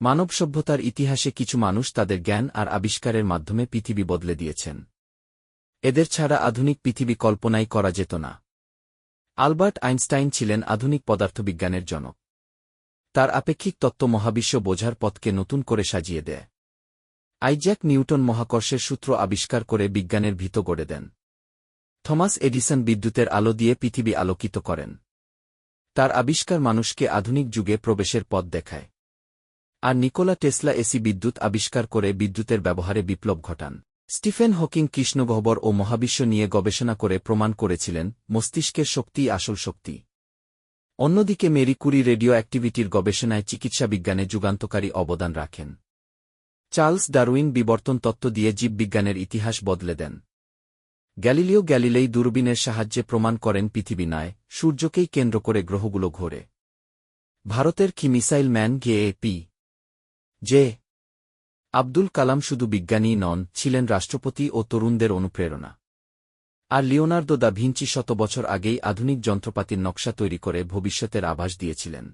মানব সভ্যতার ইতিহাসে কিছু মানুষ তাদের জ্ঞান আর আবিষ্কারের মাধ্যমে পৃথিবী বদলে দিয়েছেন। এদের ছাড়া আধুনিক পৃথিবী কল্পনাই করা যেত না। আলবার্ট আইনস্টাইন ছিলেন আধুনিক পদার্থবিজ্ঞানের জনক। তার আপেক্ষিক তত্ত্ব মহাবিশ্ব বোঝার পথকে নতুন করে সাজিয়ে দেয়। আইজ্যাক নিউটন মহাকর্ষের সূত্র আবিষ্কার করে বিজ্ঞানের ভিত গড়ে দেন। থমাস এডিসন বিদ্যুতের আলো দিয়ে পৃথিবী আলোকিত করেন। তার আবিষ্কার মানুষকে আধুনিক যুগে প্রবেশের পথ দেখায়। আর নিকোলা টেসলা এসি বিদ্যুৎ আবিষ্কার করে বিদ্যুতের ব্যবহারে বিপ্লব ঘটান। স্টিফেন হকিং কৃষ্ণগহ্বর ও মহাবিশ্ব নিয়ে গবেষণা করে প্রমাণ করেছিলেন, মস্তিষ্কের শক্তিই আসল শক্তি। অন্যদিকে মেরি কুরি রেডিও অ্যাক্টিভিটির গবেষণায় চিকিৎসা বিজ্ঞানে যুগান্তকারী অবদান রাখেন। চার্লস ডারউইন বিবর্তন তত্ত্ব দিয়ে জীববিজ্ঞানের ইতিহাস বদলে দেন। গ্যালিলিও গ্যালিলেই দূরবীনের সাহায্যে প্রমাণ করেন পৃথিবী নয়, সূর্যকেই কেন্দ্র করে গ্রহগুলো ঘোরে। ভারতের কি missile man gay A P J Abdul Kalam শুধু বিজ্ঞানী নন, ছিলেন রাষ্ট্রপতি ও তরুণদের অনুপ্রেরণা। আর লিওনার্দো দা ভিঞ্চি শত বছর আগেই আধুনিক যন্ত্রপাতির নকশা তৈরি করে ভবিষ্যতের আভাস দিয়েছিলেন।